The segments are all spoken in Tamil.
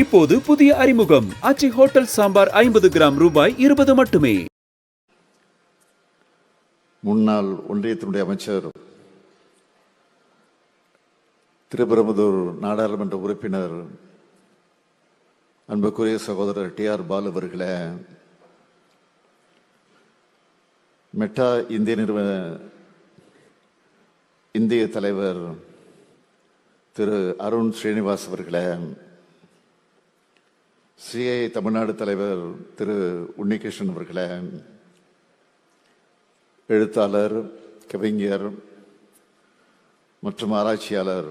இப்போது புதிய அறிமுகம். அச்சி ஹோட்டல் சாம்பார் ஐம்பது கிராம் ரூபாய் இருபது மட்டுமே. முன்னாள் ஒன்றியத்தினுடைய அமைச்சர் திருபெரும்புதூர் நாடாளுமன்ற உறுப்பினர் அன்புக்குரிய சகோதரர் டி ஆர் பாலு அவர்களே மெட்டா இந்திய நிறுவன இந்திய தலைவர் திரு அருண் ஸ்ரீனிவாஸ் அவர்களே சிஐ தமிழ்நாடு தலைவர் திரு உன்னிகிருஷ்ணன் அவர்களே எழுத்தாளர் கவிஞர் மற்றும் ஆராய்ச்சியாளர்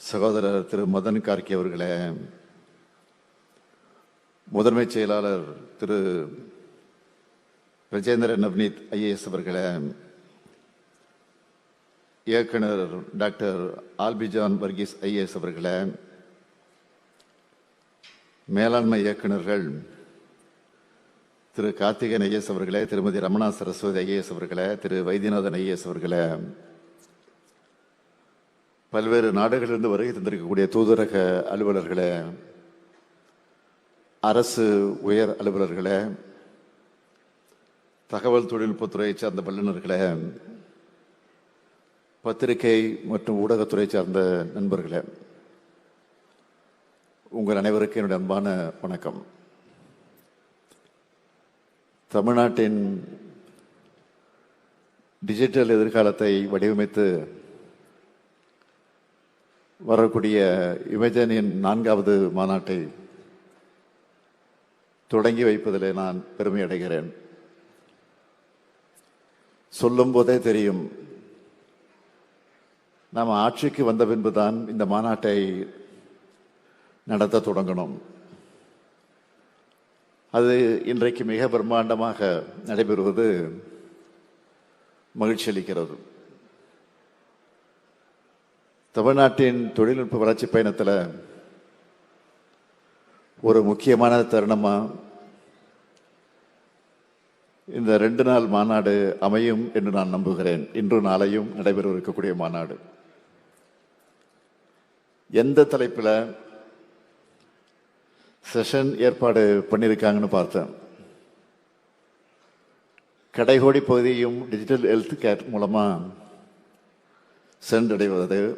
சகோதரர் திரு மதன் கார்கே அவர்களே முதன்மைச் செயலாளர் திரு பிரஜேந்திர நவ்னீத் ஐஏஎஸ் அவர்களே இயக்குனர் டாக்டர் ஆல்பிஜான் வர்கீஸ் ஐஏஎஸ் அவர்களே மேலாண்மை இயக்குனர்கள் திரு கார்த்திகன் ஐஎஸ் அவர்களே திருமதி ரமணா சரஸ்வதி ஐஏஎஸ் அவர்களே திரு வைத்தியநாதன் ஐஏஎஸ் அவர்களே. பல்வேறு நாடுகளிலிருந்து வருகை தந்திருக்கக்கூடிய தூதரக அலுவலர்களே அரசு உயர் அலுவலர்களே தகவல் தொழில்நுட்பத்துறையை சார்ந்த வல்லுநர்களே பத்திரிகை மற்றும் ஊடகத்துறை சார்ந்த நண்பர்களே. உங்கள் அனைவருக்கும் என்னுடைய அன்பான வணக்கம். தமிழ்நாட்டின் டிஜிட்டல் எதிர்காலத்தை வடிவமைத்து வரக்கூடிய இமேஜனின் நான்காவது மாநாட்டை தொடங்கி வைப்பதிலே நான் பெருமை அடைகிறேன். சொல்லும் போதே தெரியும் நாம் ஆட்சிக்கு வந்த பின்புதான் இந்த மாநாட்டை நடத்த தொடங்கணும். அது இன்றைக்கு மிக பிரம்மாண்டமாக நடைபெறுவது மகிழ்ச்சி அளிக்கிறது. தமிழ்நாட்டின் தொழில்நுட்ப வளர்ச்சி பயணத்தில் ஒரு முக்கியமான தருணமாக இந்த ரெண்டு நாள் மாநாடு அமையும் என்று நான் நம்புகிறேன். இன்று நாளையும் நடைபெற இருக்கக்கூடிய மாநாடு. எந்த தலைப்பில் செஷன் ஏற்பாடு பண்ணியிருக்காங்கன்னு பார்த்தேன். கடைகோடி பகுதியும் டிஜிட்டல் ஹெல்த் கேர் மூலமாக சென்றடைவது.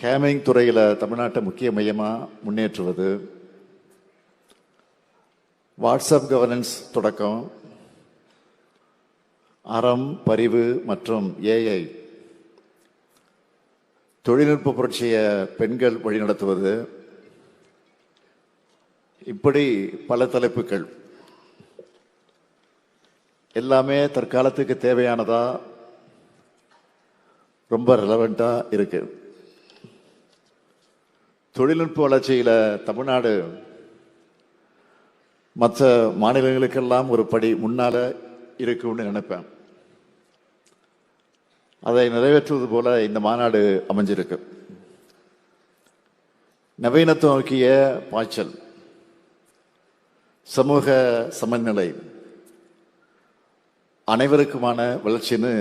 கேமிங் துறையில் தமிழ்நாட்டை முக்கிய மையமாக முன்னேற்றுவது. வாட்ஸ்அப் கவர்னன்ஸ் தொடக்கம். அறம் பரிவு மற்றும் ஏஐ தொழில்நுட்ப புரட்சியை பெண்கள் வழிநடத்துவது. இப்படி பல தலைப்புகள். எல்லாமே தற்காலத்துக்கு தேவையானதா? ரொம்ப ரெலவெண்டா இருக்கு. தொழில்நுட்ப வளர்ச்சியில் தமிழ்நாடு மற்ற மாநிலங்களுக்கெல்லாம் ஒரு படி முன்னால இருக்கும்னு நினைப்பேன். அதை நிறைவேற்றுவது போல இந்த மாநாடு அமைஞ்சிருக்கு. நவீனத்துவம் நோக்கிய பாய்ச்சல். சமூக சமநிலை அனைவருக்குமான வளர்ச்சின்னு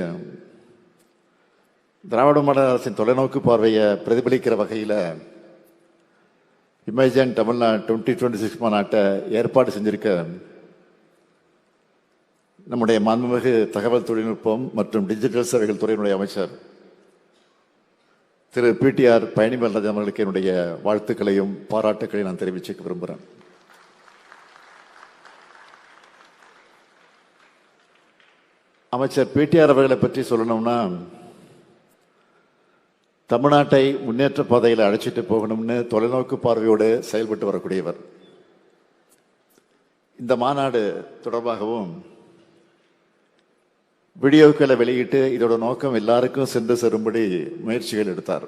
திராவிட மாடல் அரசின் தொலைநோக்கு பார்வையை பிரதிபலிக்கிற வகையில் imagine Tamil Nadu twenty twenty six மாநாட்டை ஏற்பாடு செஞ்சிருக்க நம்முடைய மாண்புமிகு தகவல் தொழில்நுட்பம் மற்றும் டிஜிட்டல் சேவைகள் துறையினுடைய அமைச்சர் திரு பிடிஆர் பழனிமல்ராஜன் அவர்களுக்கு என்னுடைய வாழ்த்துக்களையும் பாராட்டுக்களையும் நான் தெரிவிச்சுக்க விரும்புகிறேன் அமைச்சர் பிடிஆர் அவர்களை பற்றி சொல்லணும்னா தமிழ்நாட்டை முன்னேற்ற பாதையில் அழைச்சிட்டு போகணும்னு தொலைநோக்கு பார்வையோடு செயல்பட்டு வரக்கூடியவர். இந்த மாநாடு தொடர்பாகவும் வீடியோக்களை வெளியிட்டு இதோட நோக்கம் எல்லாருக்கும் சென்று சேரும்படி முயற்சிகள் எடுத்தார்.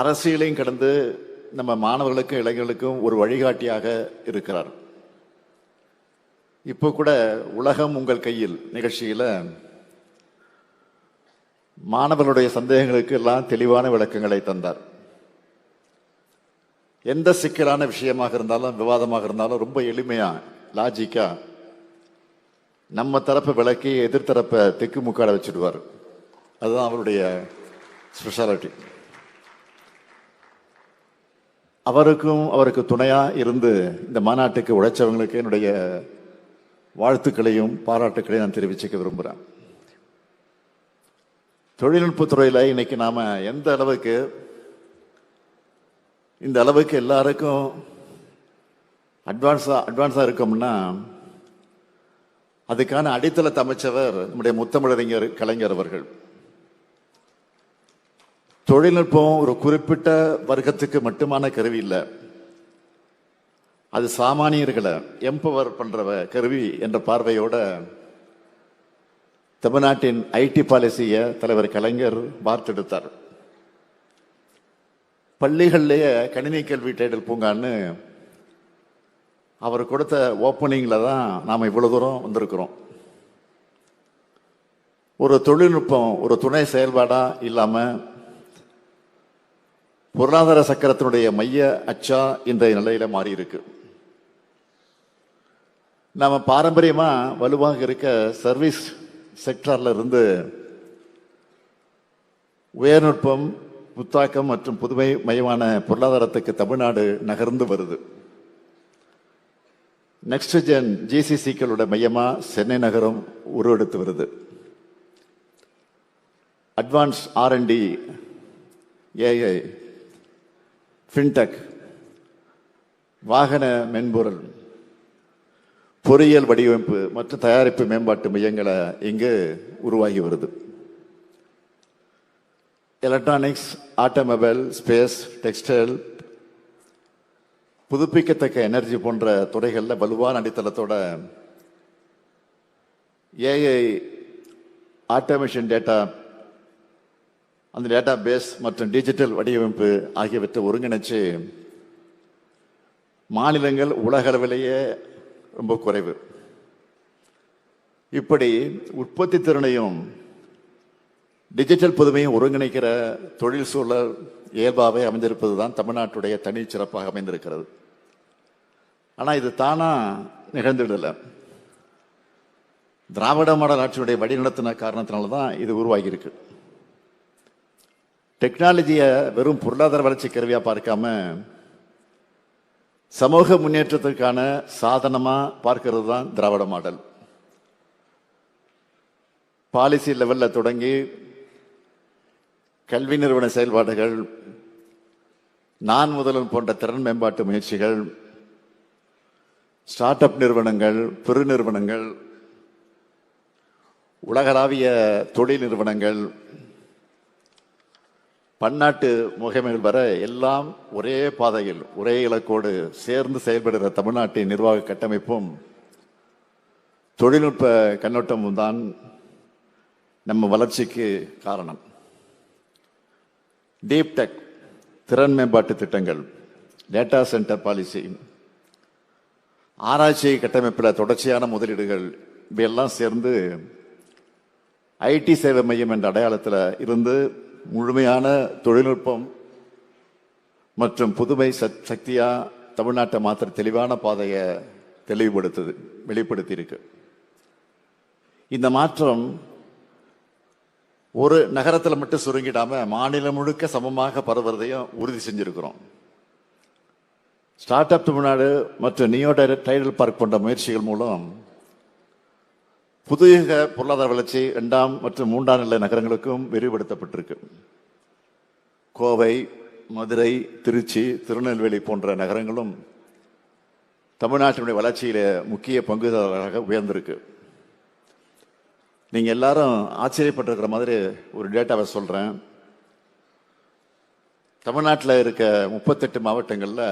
அரசியலையும் கடந்து நம்ம மாணவர்களுக்கும் இளைஞர்களுக்கும் ஒரு வழிகாட்டியாக இருக்கிறார். இப்போ கூட உலகம் உங்கள் கையில் நிகழ்ச்சியில் மாணவர்களுடைய சந்தேகங்களுக்கு எல்லாம் தெளிவான விளக்கங்களை தந்தார். எந்த சிக்கலான விஷயமாக இருந்தாலும் விவாதமாக இருந்தாலும் ரொம்ப எளிமையா லாஜிக்கா நம்ம தரப்பை விளக்கி எதிர்த்தரப்பை திக்கு முக்காட வச்சுடுவார். அதுதான் அவருடைய ஸ்பெஷாலிட்டி அவருக்கும் அவருக்கு துணையாக இருந்து இந்த மாநாட்டுக்கு உழைச்சவங்களுக்கு என்னுடைய வாழ்த்துக்களையும் பாராட்டுக்களையும் நான் தெரிவிச்சுக்க விரும்புகிறேன் தொழில்நுட்பத்துறையில் இன்னைக்கு நாம் எந்த அளவுக்கு இந்த அளவுக்கு எல்லாருக்கும் அட்வான்ஸாக அட்வான்ஸாக இருக்கோம்னா அதுக்கான அடித்தளத்தை அமைச்சவர் நம்முடைய முத்தமிழறிஞர் கலைஞர் அவர்கள். தொழில்நுட்பம் ஒரு குறிப்பிட்ட வர்க்கத்துக்கு மட்டுமான கருவி இல்லை. அது சாமானியர்களை எம்பவர் பண்ற கருவி என்ற பார்வையோட தமிழ்நாட்டின் ஐடி பாலிசியை தலைவர் கலைஞர் வார்த்தெடுத்தார் பள்ளிகள்லேயே கணினி கல்வி தேடல் பூங்கான்னு அவர் கொடுத்த ஓப்பனிங்ல தான் நாம் இவ்வளவு தூரம் வந்திருக்கிறோம். ஒரு தொழில்நுட்பம் ஒரு துணை செயல்பாடா இல்லாம பொருளாதார சக்கரத்தினுடைய மைய அச்சா இந்த நிலையில மாறியிருக்கு. நாம் பாரம்பரியமாக வலுவாக இருக்க சர்வீஸ் செக்டார்ல இருந்து உயர்நுட்பம் புத்தாக்கம் மற்றும் புதுமை மையமான பொருளாதாரத்துக்கு தமிழ்நாடு நகர்ந்து வருது. நெக்ஸ்ட் ஜென் ஜிசிசிக்களோட மையமாக சென்னை நகரம் உருவெடுத்து வருது. அட்வான்ஸ் ஆர்என்டி ஏஐ ஃபின்டெக் வாகன மென்பொருள் பொறியியல் வடிவமைப்பு மற்றும் தயாரிப்பு மேம்பாட்டு மையங்களை இங்கு உருவாகி வருது. எலக்ட்ரானிக்ஸ் ஆட்டோமொபைல் ஸ்பேஸ் டெக்ஸ்டைல் புதுப்பிக்கத்தக்க எனர்ஜி போன்ற துறைகளில் வலுவான அடித்தளத்தோட ஏஐ ஆட்டோமேஷன் டேட்டா அந்த டேட்டா பேஸ் மற்றும் டிஜிட்டல் வடிவமைப்பு ஆகியவற்றை ஒருங்கிணைச்சு மாநிலங்கள் உலக அளவிலேயே ரொம்ப குறைவு. இப்படி உற்பத்தி திறனையும் டிஜிட்டல் புதுமையும் ஒருங்கிணைக்கிற தொழில் சூழல் இயல்பாகவே அமைந்திருப்பது தான் தமிழ்நாட்டுடைய தனி சிறப்பாக அமைந்திருக்கிறது. ஆனால் இது தானா நிகழ்ந்துடலை திராவிட மாடல் ஆட்சியுடைய வழிநடத்தின காரணத்தினால தான் இது உருவாகியிருக்கு. டெக்னாலஜியை வெறும் பொருளாதார வளர்ச்சி கருவியாக பார்க்காம சமூக முன்னேற்றத்திற்கான சாதனமாக பார்க்கிறது தான் திராவிட மாடல். பாலிசி லெவலில் தொடங்கி கல்வி நிறுவன செயல்பாடுகள் நான் முதல்வன் போன்ற திறன் மேம்பாட்டு முயற்சிகள் ஸ்டார்ட் அப் நிறுவனங்கள் பெரு நிறுவனங்கள் உலகளாவிய தொழில் நிறுவனங்கள் பன்னாட்டு முகமைகள் வர எல்லாம் ஒரே பாதையில் ஒரே இலக்கோடு சேர்ந்து செயல்படுகிற தமிழ்நாட்டின் நிர்வாக கட்டமைப்பும் தொழில்நுட்ப கண்ணோட்டமும் தான் நம்ம வளர்ச்சிக்கு காரணம். டீப் டெக் திறன் மேம்பாட்டு திட்டங்கள் டேட்டா சென்டர் பாலிசி ஆராய்ச்சி கட்டமைப்பில் தொடர்ச்சியான முதலீடுகள் இவையெல்லாம் சேர்ந்து ஐடி சேவை மையம் என்ற அடையாளத்தில் இருந்து முழுமையான தொழில்நுட்பம் மற்றும் புதுமை சக்- சக்தியா தமிழ்நாட்டை மாத்திர தெளிவான பாதையை தெளிவுபடுத்துது வெளிப்படுத்தியிருக்கு. இந்த மாற்றம் ஒரு நகரத்தில் மட்டும் சுருங்கிடாம மாநிலம் முழுக்க சமமாக பரவுறதையும் உறுதி செஞ்சிருக்கிறோம். ஸ்டார்ட் அப் தமிழ்நாடு மற்றும் நியோ டைடல் பார்க் போன்ற முயற்சிகள் மூலம் புதிய பொருளாதார வளர்ச்சி இரண்டாம் மற்றும் மூன்றாம் நிலை நகரங்களுக்கும் விரிவுபடுத்தப்பட்டிருக்கு. கோவை மதுரை திருச்சி திருநெல்வேலி போன்ற நகரங்களும் தமிழ்நாட்டினுடைய வளர்ச்சியில் முக்கிய பங்குதாரராக உயர்ந்திருக்கு. நீங்கள் எல்லாரும் ஆச்சரியப்பட்டிருக்கிற மாதிரி ஒரு டேட்டாவை சொல்கிறேன் தமிழ்நாட்டில் இருக்க முப்பத்தெட்டு மாவட்டங்களில்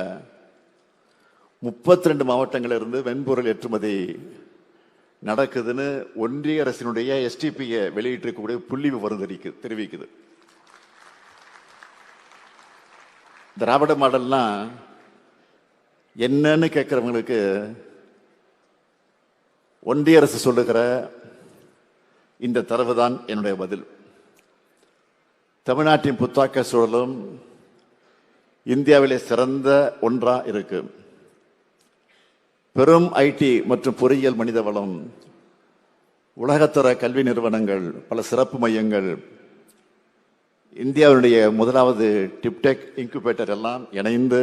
முப்பத்தி ரெண்டு மாவட்டங்களிலிருந்து வெண்பொருள் ஏற்றுமதி நடக்குதுன்னு ஒன்றிய அரசினுடைய எஸ்டிபியை வெளியிட்டிருக்கக்கூடிய புள்ளி விவரம் தெரிவிக்குது. திராவிட மாடல்னா என்னன்னு கேட்குறவங்களுக்கு ஒன்றிய அரசு சொல்லுகிற இந்த தரவு தான் என்னுடைய பதில். தமிழ்நாட்டின் புத்தாக்க சூழலும் இந்தியாவிலே சிறந்த ஒன்றா இருக்குது பெரும் ஐடி மற்றும் பொறியியல் மனித வளம் உலகத்தர கல்வி நிறுவனங்கள் பல சிறப்பு மையங்கள் இந்தியாவினுடைய முதலாவது டிப்டெக் இன்குபேட்டர் எல்லாம் இணைந்து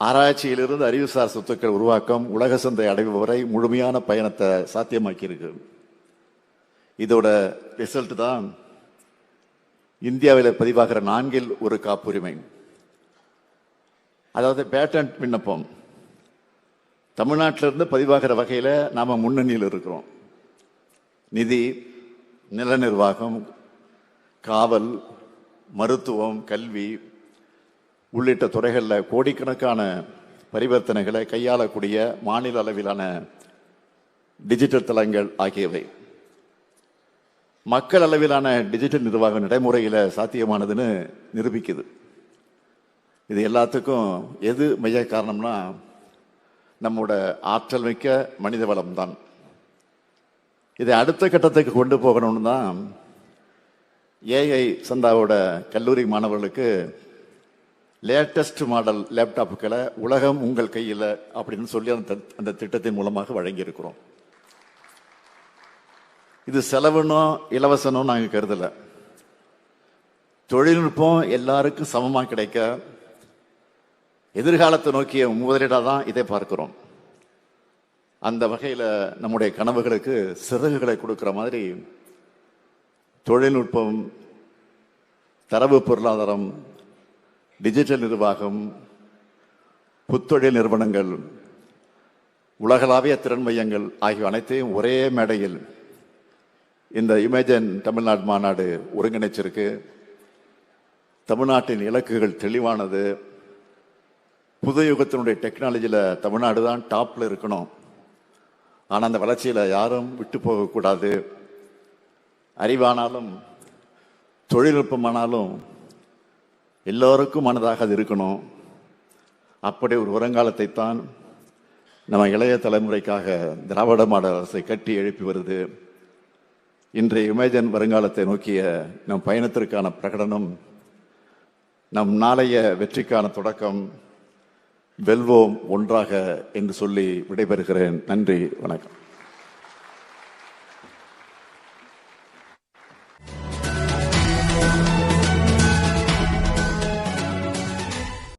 ஆராய்ச்சியிலிருந்து அறிவுசார் சொத்துக்கள் உருவாக்கம் உலக சந்தை அடைவு வரை முழுமையான பயணத்தை சாத்தியமாக்கியிருக்கு. இதோட ரிசல்ட் தான் இந்தியாவில் பதிவாகிற நான்கில் ஒரு காப்புரிமை. அதாவது பேட்டன்ட் விண்ணப்பம். தமிழ்நாட்டிலிருந்து பதிவாகிற வகையில் நாம் முன்னணியில் இருக்கிறோம். நிதி நில நிர்வாகம் காவல் மருத்துவம் கல்வி உள்ளிட்ட துறைகளில் கோடிக்கணக்கான பரிவர்த்தனைகளை கையாளக்கூடிய மாநில அளவிலான டிஜிட்டல் தளங்கள் ஆகியவை. மக்கள் அளவிலான டிஜிட்டல் நிர்வாக நடைமுறையில் சாத்தியமானதுன்னு நிரூபிக்குது. இது எல்லாத்துக்கும் எது மைய காரணம்னா நம்மோட ஆற்றல் மிக்க மனித வளம் தான் இதை அடுத்த கட்டத்துக்கு கொண்டு போகணும்னு தான் ஏஐ சந்தாவோட கல்லூரி மாணவர்களுக்கு லேட்டஸ்ட் மாடல் லேப்டாப்புகளை உலகம் உங்கள் கையில் அப்படின்னு சொல்லி அந்த அந்த திட்டத்தின் மூலமாக வழங்கியிருக்கிறோம். இது செலவுனோ இலவசனோ நாங்கள் கருதலை. தொழில்நுட்பம் எல்லாருக்கும் சமமாக கிடைக்க எதிர்காலத்தை நோக்கிய முதலீடாக தான் இதை பார்க்கிறோம். அந்த வகையில் நம்முடைய கனவுகளுக்கு சிறகுகளை கொடுக்குற மாதிரி தொழில்நுட்பம் தரவு பொருளாதாரம் டிஜிட்டல் நிர்வாகம் புத்தொழில் நிறுவனங்கள் உலகளாவிய திறன் மையங்கள் ஆகிய அனைத்தையும் ஒரே மேடையில் இந்த இமேஜன் தமிழ்நாடு மாநாடு ஒருங்கிணைச்சிருக்கு. தமிழ்நாட்டின் இலக்குகள் தெளிவானது. புது யுகத்தினுடைய டெக்னாலஜியில் தமிழ்நாடு தான் டாப்பில் இருக்கணும். ஆனால் அந்த வளர்ச்சியில் யாரும் விட்டு போகக்கூடாது. அறிவானாலும் தொழில்நுட்பமானாலும் எல்லோருக்கும் மனதாக அது இருக்கணும். அப்படி ஒரு வருங்காலத்தை தான் நம்ம இளைய தலைமுறைக்காக திராவிட மாடல் அரசை கட்டி எழுப்பி வருது. இன்றைய இமேஜன் வருங்காலத்தை நோக்கிய நம் பயணத்திற்கான பிரகடனம் நம் நாளைய வெற்றிக்கான தொடக்கம் வெல்வோம் ஒன்றாக என்று சொல்லி விடைபெறுகிறேன். நன்றி வணக்கம்.